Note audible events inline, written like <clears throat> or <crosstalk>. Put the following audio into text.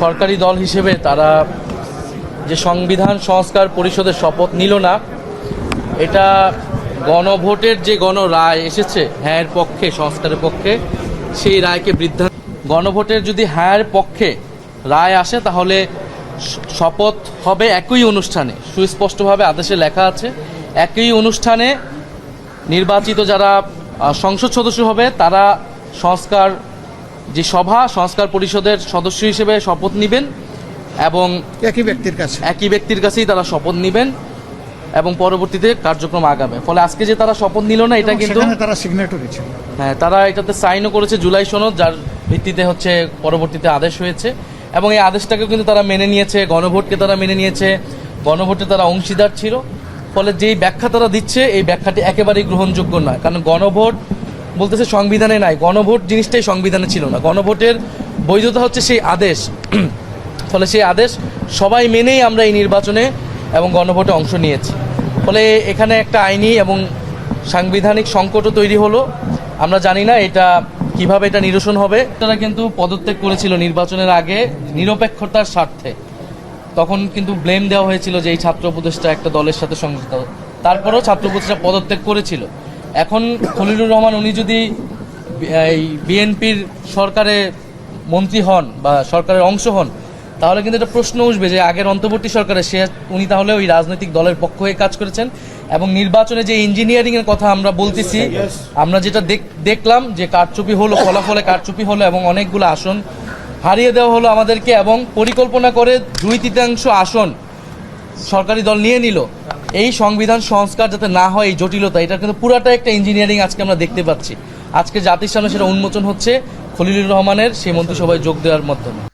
সরকারি দল হিসেবে তারা যে সংবিধান সংস্কার পরিষদের শপথ নিল না, এটা গণভোটের যে গণ রায় এসেছে হ্যাঁর পক্ষে, সংস্কারের পক্ষে, সেই রায়কে বৃদ্ধা গণভোটের যদি হ্যাঁর পক্ষে রায় আসে, তাহলে শপথ হবে একই অনুষ্ঠানে। সুস্পষ্টভাবে আদেশে লেখা আছে, একই অনুষ্ঠানে নির্বাচিত যারা সংসদ সদস্য হবে, তারা সংস্কার যে সভা সংস্কার পরিষদের সদস্য হিসেবে শপথ নেবেন এবং একই ব্যক্তির কাছে। একই ব্যক্তির কাছেই তারা শপথ নেবেন এবং পরবর্তীতে কার্যক্রম আগাবে। ফলে আজকে যে তারা শপথ নিল না এটা কিন্তু তারা সিগনেটরি ছিল। হ্যাঁ তারা এটাতে সাইনও করেছে জুলাই সনদ যার ভিত্তিতে হচ্ছে পরবর্তীতে আদেশ হয়েছে। এবং এই আদেশটাকে কিন্তু তারা মেনে নিয়েছে গণভোটকে তারা মেনে নিয়েছে গণভোটে তারা অংশীদার ছিল। ফলে যেই ব্যাখ্যা তারা দিচ্ছে এই ব্যাখ্যাটি একেবারেই গ্রহণযোগ্য নয়। কারণ গণভোট বলতেছে সংবিধানে নাই, গণভোট জিনিসটাই সংবিধানে ছিল না। গণভোটের বৈধতা হচ্ছে সেই আদেশ। <clears throat> ফলে সেই আদেশ সবাই মেনেই আমরা এই নির্বাচনে এবং গণভোটে অংশ নিয়েছি। ফলে এখানে একটা আইনি এবং সাংবিধানিক সংকটও তৈরি হলো। আমরা জানি না এটা কীভাবে এটা নিরসন হবে। তারা কিন্তু পদত্যাগ করেছিল নির্বাচনের আগে নিরপেক্ষতার স্বার্থে। তখন কিন্তু ব্লেম দেওয়া হয়েছিল যে এই ছাত্র উপদেষ্টা একটা দলের সাথে সংযুক্ত। তারপরেও ছাত্র উপদেষ্টা পদত্যাগ করেছিল। এখন খলিলুর রহমান, উনি যদি এই বিএনপির সরকারে মন্ত্রী হন বা সরকারের অংশ হন, তাহলে কিন্তু একটা প্রশ্ন উঠবে যে আগের অন্তর্বর্তী সরকারে সে উনি তাহলে ওই রাজনৈতিক দলের পক্ষ হয়ে কাজ করেছেন এবং নির্বাচনে যে ইঞ্জিনিয়ারিং এর কথা আমরা বলতেছি, আমরা যেটা দেখ- দেখলাম যে কারচুপি হলো, ফলাফলে কারচুপি হলো এবং অনেকগুলো আসন হারিয়ে দেওয়া হলো আমাদেরকে এবং পরিকল্পনা করে দুই তৃতীয়াংশ আসন সরকারি দল নিয়ে নিল। এই সংবিধান সংস্কার যাতে না হয়, এই জটিলতা এটা কিন্তু পুরাটা একটা ইঞ্জিনিয়ারিং আজকে আমরা দেখতে পাচ্ছি। আজকে জাতির সামনে সেটা উন্মোচন হচ্ছে, খলিলুর রহমানের সেই মন্ত্রিসভায় যোগ দেওয়ার মাধ্যমে।